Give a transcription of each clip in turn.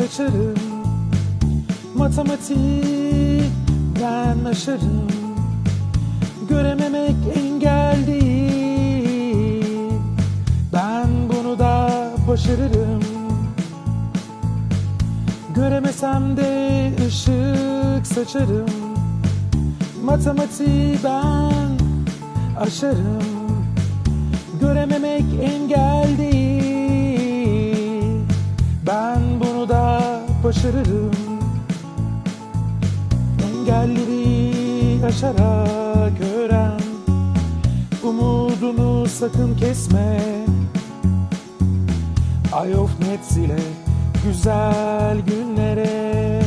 açarım Matematiği ben aşarım. Görememek engel değil. Ben bunu da başarırım. Göremesem de ışık saçarım. Matematiği ben aşarım. Görememek engel değil başarırım. Engelleri aşarak öğren. Umudunu sakın kesme. Eye of Nets ile güzel günlere.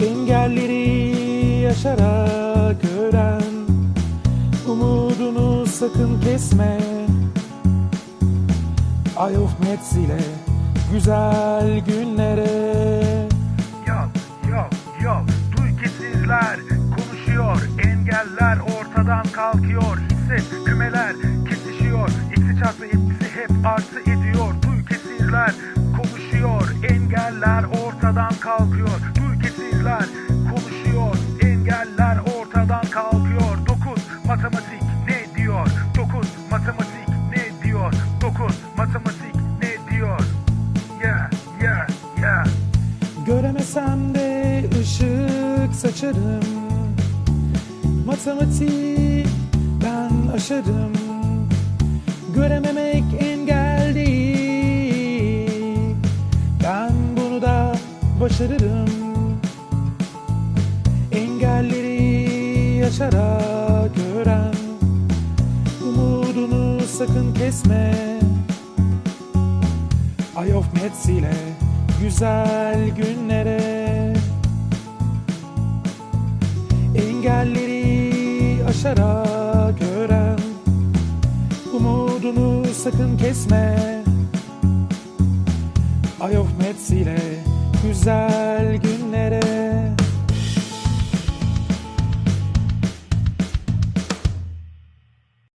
Engelleri aşarak öğren. Umudunu sakın kesme. Eye of Nets ile güzel günlere. Yok yok yok. Duy ki sizler konuşuyor. Engeller ortadan kalkıyor. Hisset kümeler kesişiyor. Eksi çarpı eksi hep artı ediyor. Duy ki sizler konuşuyor. Engeller ortadan kalkıyor. Duy ki sizler konuşuyor. Engeller ortadan kalkıyor Göremesem de ışık saçarım. Matematiği ben aşarım. Görememek engel değil. Ben bunu da başarırım. Engelleri aşarak öğren. Umudunu sakın kesme. Eye of ile güzel günlere. Engelleri aşarak öğren. Umudunu sakın kesme. Eye of Nets ile güzel günlere